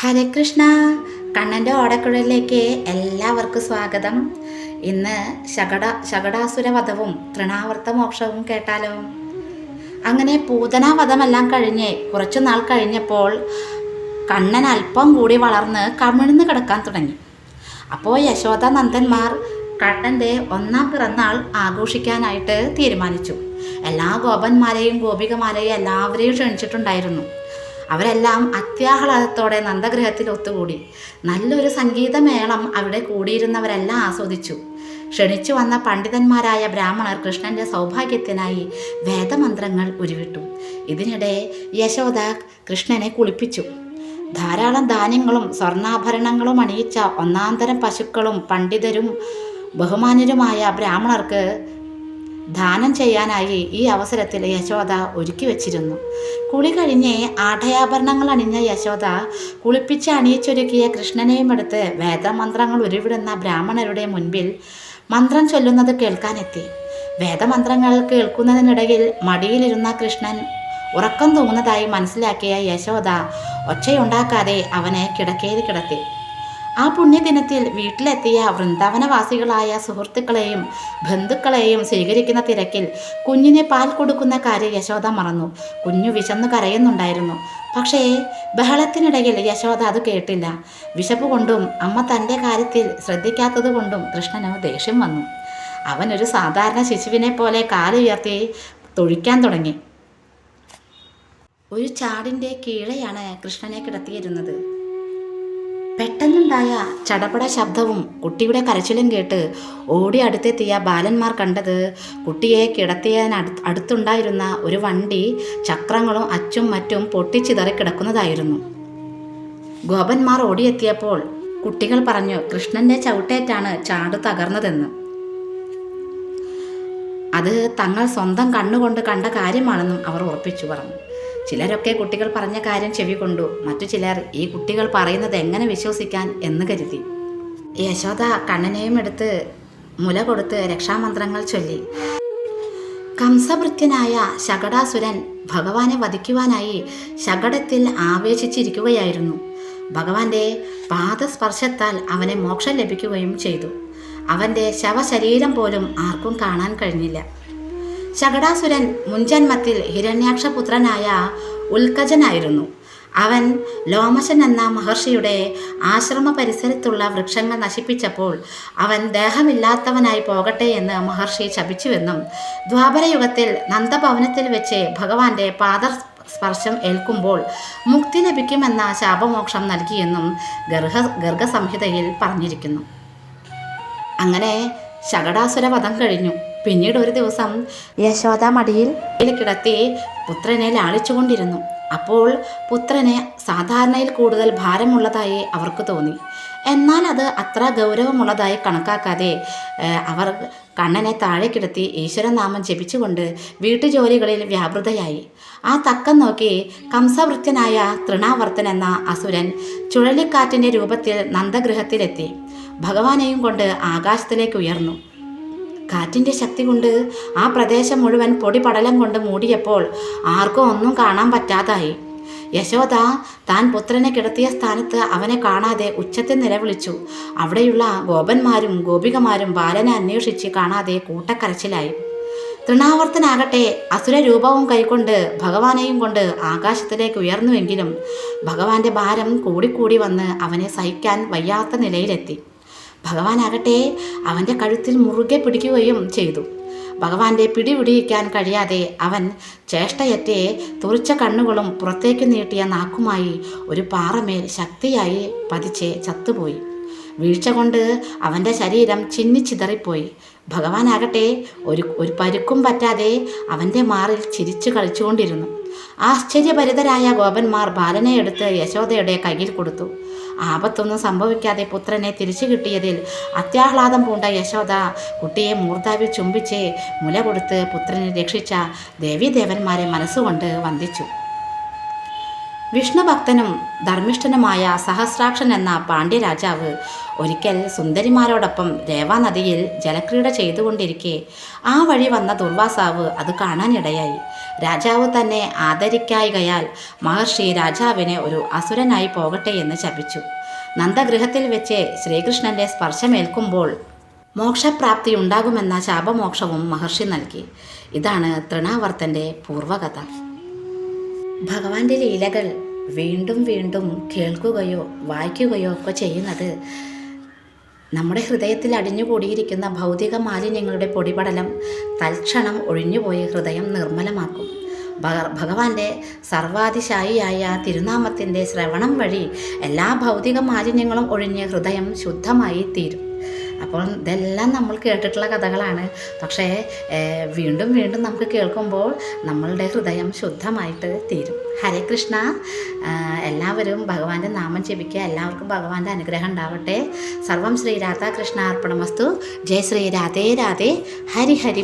ഹരേ കൃഷ്ണ. കണ്ണന്റെ ഓടക്കുഴലിലേക്ക് എല്ലാവർക്കും സ്വാഗതം. ഇന്ന് ശകട ശകടാസുര വധവും തൃണാവർത്ത മോക്ഷവും കേട്ടാലോ? അങ്ങനെ പൂതനാവധമെല്ലാം കഴിഞ്ഞ് കുറച്ചു നാൾ കഴിഞ്ഞപ്പോൾ കണ്ണൻ അല്പം കൂടി വളർന്ന് കമിഴ്ന്ന് കിടക്കാൻ തുടങ്ങി. അപ്പോൾ യശോദ നന്ദന്മാർ കണ്ണന്റെ ഒന്നാം പിറന്നാൾ ആഘോഷിക്കാനായിട്ട് തീരുമാനിച്ചു. എല്ലാ ഗോപന്മാരെയും ഗോപികമാരെയും എല്ലാവരെയും ക്ഷണിച്ചിട്ടുണ്ടായിരുന്നു. അവരെല്ലാം അത്യാഹ്ലാദത്തോടെ നന്ദഗ്രഹത്തിൽ ഒത്തുകൂടി. നല്ലൊരു സംഗീതമേളം അവിടെ കൂടിയിരുന്നവരെല്ലാം ആസ്വദിച്ചു. ക്ഷണിച്ചു വന്ന പണ്ഡിതന്മാരായ ബ്രാഹ്മണർ കൃഷ്ണന്റെ സൗഭാഗ്യത്തിനായി വേദമന്ത്രങ്ങൾ ഉരുവിട്ടു. ഇതിനിടെ യശോദ കൃഷ്ണനെ കുളിപ്പിച്ചു. ധാരാളം ധാന്യങ്ങളും സ്വർണാഭരണങ്ങളും അണിയിച്ച ഒന്നാന്തരം പശുക്കളും പണ്ഡിതരും ബഹുമാന്യരുമായ ബ്രാഹ്മണർക്ക് ദാനം ചെയ്യാനായി ഈ അവസരത്തിൽ യശോദ ഒരുക്കി വച്ചിരുന്നു. കുളി കഴിഞ്ഞ് ആഠയാഭരണങ്ങൾ അണിഞ്ഞ യശോദ കുളിപ്പിച്ച് അണിയിച്ചൊരുക്കിയ കൃഷ്ണനെയും എടുത്ത് വേദമന്ത്രങ്ങൾ ഉരുവിടുന്ന ബ്രാഹ്മണരുടെ മുൻപിൽ മന്ത്രം ചൊല്ലുന്നത് കേൾക്കാനെത്തി. വേദമന്ത്രങ്ങൾ കേൾക്കുന്നതിനിടയിൽ മടിയിലിരുന്ന കൃഷ്ണൻ ഉറക്കം തൂങ്ങുന്നതായി മനസ്സിലാക്കിയ യശോദ ഒച്ചയുണ്ടാക്കാതെ അവനെ കിടക്കയിൽ കിടത്തി. ആ പുണ്യദിനത്തിൽ വീട്ടിലെത്തിയ വൃന്ദാവനവാസികളായ സുഹൃത്തുക്കളെയും ബന്ധുക്കളെയും സ്വീകരിക്കുന്ന തിരക്കിൽ കുഞ്ഞിനെ പാൽ കൊടുക്കുന്ന കാര്യം യശോദ മറന്നു. കുഞ്ഞു വിശന്നു കരയുന്നുണ്ടായിരുന്നു. പക്ഷേ ബഹളത്തിനിടയിൽ യശോദ അത് കേട്ടില്ല. വിശപ്പ് കൊണ്ടും അമ്മ തന്റെ കാര്യത്തിൽ ശ്രദ്ധിക്കാത്തത് കൊണ്ടും കൃഷ്ണന് ദേഷ്യം വന്നു. അവനൊരു സാധാരണ ശിശുവിനെ പോലെ കാലുയർത്തി തൊഴിക്കാൻ തുടങ്ങി. ഒരു ചാടിന്റെ കീഴെയാണ് കൃഷ്ണനെ കിടത്തിയിരുന്നത്. പെട്ടെന്നുണ്ടായ ചടപട ശബ്ദവും കുട്ടിയുടെ കരച്ചിലും കേട്ട് ഓടി അടുത്തെത്തിയ ബാലന്മാർ കണ്ടത് കുട്ടിയെ കിടത്തിയതിന് അടുത്തുണ്ടായിരുന്ന ഒരു വണ്ടി ചക്രങ്ങളും അച്ചും മറ്റും പൊട്ടിച്ചിതറി കിടക്കുന്നതായിരുന്നു. ഗോപന്മാർ ഓടിയെത്തിയപ്പോൾ കുട്ടികൾ പറഞ്ഞു കൃഷ്ണന്റെ ചവിട്ടേറ്റാണ് ചാട് തകർന്നതെന്ന്. അത് തങ്ങൾ സ്വന്തം കണ്ണുകൊണ്ട് കണ്ട കാര്യമാണെന്നും അവർ ഉറപ്പിച്ചു പറഞ്ഞു. ചിലരൊക്കെ കുട്ടികൾ പറഞ്ഞ കാര്യം ചെവി കൊണ്ടു. മറ്റു ചിലർ ഈ കുട്ടികൾ പറയുന്നത് എങ്ങനെ വിശ്വസിക്കാൻ എന്ന് കരുതി. യശോദ കണ്ണനെയും എടുത്ത് മുല കൊടുത്ത് രക്ഷാമന്ത്രങ്ങൾ ചൊല്ലി. കംസഭൃത്യനായ ശകടാസുരൻ ഭഗവാനെ വധിക്കുവാനായി ശകടത്തിൽ ആവേശിച്ചിരിക്കുകയായിരുന്നു. ഭഗവാന്റെ പാദസ്പർശത്താൽ അവനെ മോക്ഷം ലഭിക്കുകയും ചെയ്തു. അവന്റെ ശവശരീരം പോലും ആർക്കും കാണാൻ കഴിഞ്ഞില്ല. ശകടാസുരൻ മുൻജന്മത്തിൽ ഹിരണ്യാക്ഷപുത്രനായ ഉൽക്കജനായിരുന്നു. അവൻ ലോമശൻ എന്ന മഹർഷിയുടെ ആശ്രമ പരിസരത്തുള്ള വൃക്ഷങ്ങൾ നശിപ്പിച്ചപ്പോൾ അവൻ ദേഹമില്ലാത്തവനായി പോകട്ടെ എന്ന് മഹർഷി ശപിച്ചുവെന്നും ദ്വാപരയുഗത്തിൽ നന്ദഭവനത്തിൽ വെച്ച് ഭഗവാന്റെ പാദ സ്പർശം ഏൽക്കുമ്പോൾ മുക്തി ലഭിക്കുമെന്ന ശാപമോക്ഷം നൽകിയെന്നും ഗർഹ ഗർഗസംഹിതയിൽ പറഞ്ഞിരിക്കുന്നു. അങ്ങനെ ശകടാസുര വധം കഴിഞ്ഞു. പിന്നീട് ഒരു ദിവസം യശോദ മടിയിൽ കിടത്തി പുത്രനെ ലാളിച്ചുകൊണ്ടിരുന്നു. അപ്പോൾ പുത്രനെ സാധാരണയിൽ കൂടുതൽ ഭാരമുള്ളതായി അവർക്ക് തോന്നി. എന്നാൽ അത് അത്ര ഗൗരവമുള്ളതായി കണക്കാക്കാതെ അവർ കണ്ണനെ താഴെ കിടത്തി ഈശ്വരനാമം ജപിച്ചുകൊണ്ട് വീട്ടുജോലികളിൽ വ്യാപൃതയായി. ആ തക്കം നോക്കി കംസവൃത്യനായ തൃണാവർത്തൻ എന്ന അസുരൻ ചുഴലിക്കാറ്റിന്റെ രൂപത്തിൽ നന്ദഗൃഹത്തിലെത്തി. ഭഗവാനെയും കൊണ്ട് ആകാശത്തിലേക്ക് ഉയർന്നു. കാറ്റിന്റെ ശക്തി കൊണ്ട് ആ പ്രദേശം മുഴുവൻ പൊടിപടലം കൊണ്ട് മൂടിയപ്പോൾ ആർക്കും ഒന്നും കാണാൻ പറ്റാതായി. യശോദ താൻ പുത്രനെ കിടത്തിയ സ്ഥാനത്ത് അവനെ കാണാതെ ഉച്ചത്തിൽ നിലവിളിച്ചു. അവിടെയുള്ള ഗോപന്മാരും ഗോപികമാരും ബാലനെ അന്വേഷിച്ച് കാണാതെ കൂട്ടക്കരച്ചിലായി. തൃണാവർത്തനാകട്ടെ അസുരരൂപവും കൈക്കൊണ്ട് ഭഗവാനെയും കൊണ്ട് ആകാശത്തിലേക്ക് ഉയർന്നുവെങ്കിലും ഭഗവാന്റെ ഭാരം കൂടിക്കൂടി വന്ന് അവനെ സഹിക്കാൻ വയ്യാത്ത നിലയിലെത്തി. ഭഗവാനാകട്ടെ അവന്റെ കഴുത്തിൽ മുറുകെ പിടിക്കുകയും ചെയ്തു. ഭഗവാന്റെ പിടിപിടിയിക്കാൻ കഴിയാതെ അവൻ ചേഷ്ടയറ്റെ തുറിച്ച കണ്ണുകളും പുറത്തേക്ക് നീട്ടിയ നാക്കുമായി ഒരു പാറമേൽ ശക്തിയായി പതിച്ച് ചത്തുപോയി. വീഴ്ച കൊണ്ട് അവന്റെ ശരീരം ചിന്നിച്ചിതറിപ്പോയി. ഭഗവാനാകട്ടെ ഒരു ഒരു പരുക്കും പറ്റാതെ അവന്റെ മാറിൽ ചിരിച്ചു കളിച്ചുകൊണ്ടിരുന്നു. ആശ്ചര്യഭരിതരായ ഗോപന്മാർ ബാലനെ എടുത്ത് യശോദയുടെ കയ്യിൽ കൊടുത്തു. ആപത്തൊന്നും സംഭവിക്കാതെ പുത്രനെ തിരിച്ചു കിട്ടിയതിൽ അത്യാഹ്ലാദം പൂണ്ട യശോദ കുട്ടിയെ മൂർധാവിൽ ചുംബിച്ച് മുല കൊടുത്ത് പുത്രനെ രക്ഷിച്ച ദേവീദേവന്മാരെ മനസ്സുകൊണ്ട് വന്ദിച്ചു. വിഷ്ണുഭക്തനും ധർമ്മിഷ്ഠനുമായ സഹസ്രാക്ഷൻ എന്ന പാണ്ഡ്യരാജാവ് ഒരിക്കൽ സുന്ദരിമാരോടൊപ്പം രേവാനദിയിൽ ജലക്രീഡ ചെയ്തുകൊണ്ടിരിക്കെ ആ വഴി വന്ന ദുർവാസാവ് അത് കാണാനിടയായി. രാജാവ് തന്നെ ആദരിക്കായികയാൽ മഹർഷി രാജാവിനെ ഒരു അസുരനായി പോകട്ടെ എന്ന് ശപിച്ചു. നന്ദഗൃഹത്തിൽ വെച്ച് ശ്രീകൃഷ്ണന്റെ സ്പർശമേൽക്കുമ്പോൾ മോക്ഷപ്രാപ്തി ഉണ്ടാകുമെന്ന ശാപമോക്ഷവും മഹർഷി നൽകി. ഇതാണ് തൃണാവർത്തന്റെ പൂർവകഥ ഭഗവാന്റെ ലീലകൾ വീണ്ടും വീണ്ടും കേൾക്കുകയോ വായിക്കുകയോ ഒക്കെ ചെയ്യുന്നത് നമ്മുടെ ഹൃദയത്തിൽ അടിഞ്ഞുകൂടിയിരിക്കുന്ന ഭൗതിക മാലിന്യങ്ങളുടെ പൊടിപടലം തൽക്ഷണം ഒഴിഞ്ഞുപോയി ഹൃദയം നിർമ്മലമാക്കും. ഭഗ- ഭഗവാന്റെ സർവാതിശായിയായ തിരുനാമത്തിന്റെ ശ്രവണം വഴി എല്ലാ ഭൗതിക മാലിന്യങ്ങളും ഒഴിഞ്ഞ് ഹൃദയം ശുദ്ധമായി തീരും. അപ്പോൾ ഇതെല്ലാം നമ്മൾ കേട്ടിട്ടുള്ള കഥകളാണ്. പക്ഷേ വീണ്ടും വീണ്ടും നമുക്ക് കേൾക്കുമ്പോൾ നമ്മളുടെ ഹൃദയം ശുദ്ധമായിട്ട് തീരും. ഹരേ കൃഷ്ണ. എല്ലാവരും ഭഗവാന്റെ നാമം ജപിക്കുക. എല്ലാവർക്കും ഭഗവാന്റെ അനുഗ്രഹം ഉണ്ടാവട്ടെ. സർവം ശ്രീ രാധാകൃഷ്ണ അർപ്പണമസ്തു. ജയ ശ്രീ രാധേ രാധേ. ഹരി ഹരി